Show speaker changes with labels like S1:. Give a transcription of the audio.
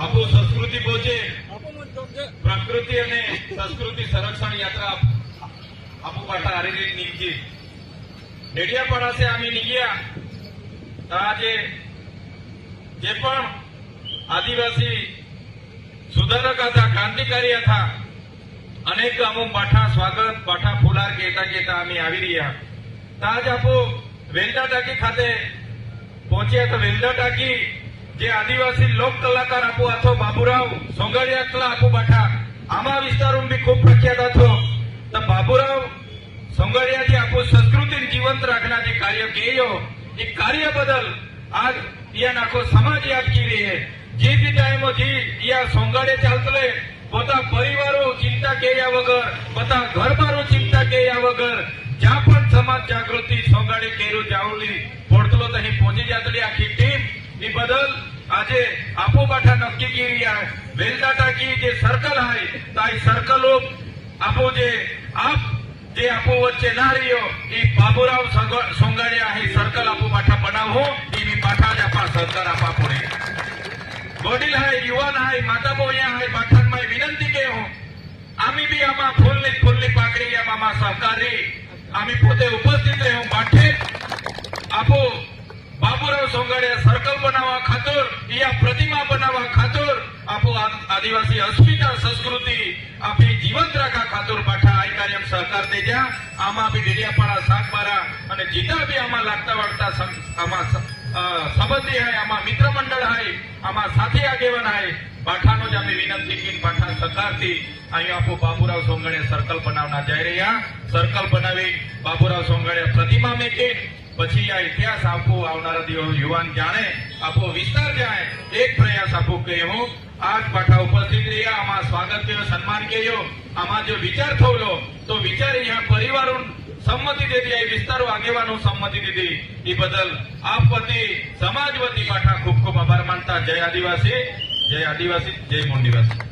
S1: આપણું સંસ્કૃતિ પહોંચે. પ્રકૃતિ અને સંસ્કૃતિ સંરક્ષણ યાત્રા આપું પાટા હારી નીકળી ડેડિયાપાડા છે અમે નીકળ્યા. આજે જે પણ આદિવાસી સુધારક હતા ક્રાંતિકારી હતા અનેક અમુક પાઠા સ્વાગત પાઠા ફુલાર કહેતા કહેતા અમે આવી રહ્યા. તાજ આપો વેલદા ટાકી ખાતે પહોંચ્યા તો વેલદા ટાકી જે આદિવાસી લોક કલાકાર આપો હતો બાબુરાવ સોંગડિયા કલા આપો બાઠા, આમાં વિસ્તારો બી ખૂબ પ્રખ્યાત હતો. તો બાબુરાવ સોંગડિયાથી આપો સંસ્કૃતિ જીવંત રાખના જે કાર્ય કેયો. એ કાર્ય બદલ આજ યા નાખો સમાજ યાદ કી રહી है જે બી ટાઈમો જી યા સોંગાડે ચાલતલે પોતા પરિવારો ચિંતા કર્યા વગર, પોતા ઘરબારો ચિંતા કર્યા વગર, જ્યાં પણ સમાજ જાગૃતિ સોંગાડે કેરું જાવલી પડતલો તહીં પહોંચી જાતડી આખી ટીમ એ બદલ આજે આપો બાઠા નક્કી કરી વેલદા ટાકી જે સર્કલ હાય તાઈ સર્કલો આપો જે આપ, જે આપો વચ્ચે ના રહ્યો એ બાબુરાવ સંગ- સોંગાડિયા હે સર્કલ આપો પાઠા બનાવો એ બી પાઠા જ આપા સરકાર આપા પડે. વડીલ હાય, યુવાન હાય માતા બોયા હાય પાઠાનમાં વિનંતી કે હું, આમી બી આમાં ફૂલની ફૂલની પાકડી આમાં સહકારી. આમી પોતે ઉપસ્થિત રહ્યો પાઠે આપો બાબુરાવ સર્કલ બનાવવા ખાતર અહીંયા પ્રતિમા બનાવવા ખાતર, આપો આદિવાસી અસ્મિતા સંસ્કૃતિ આપી જીવંત રાખવા ખાતર પાઠા આ કાર્યમ સહકાર દેજા આમાં બી ડેડિયાપાડા સાગબારા અને જીતા બી આમાં લાગતા વાળતા આમાં સંબંધી હાય, આમાં મિત્ર મંડળ હાય, આમાં સાથી આગેવાન હાય. પાઠાનો જ અમે વિનંતી કરી પાઠા સહકારથી અહીં આપો બાબુરાવ સોંગણે સર્કલ બનાવના જઈ રહ્યા. સર્કલ બનાવી બાબુરાવ સોંગણે પ્રતિમા મેકે. પછી આ ઇતિહાસ આપો, આવનારા યુવાન જાણે, આપો વિસ્તાર જાણે, એક પ્રયાસ આપો કે હું આજ પાઠા ઉપસ્થિત રહ્યા, આમાં સ્વાગત કર્યો, સન્માન કર્યો, આમાં જો વિચાર થયો તો વિચાર અહીંયા પરિવારો સંમતિ દીધી, એ વિસ્તારો આગેવાનો સંમતિ દીધી. એ બદલ આપ વતી, સમાજ વતી પાઠા ખૂબ ખૂબ આભાર માનતા જય આદિવાસી જય આદિવાસી, જય મોંડીવાસી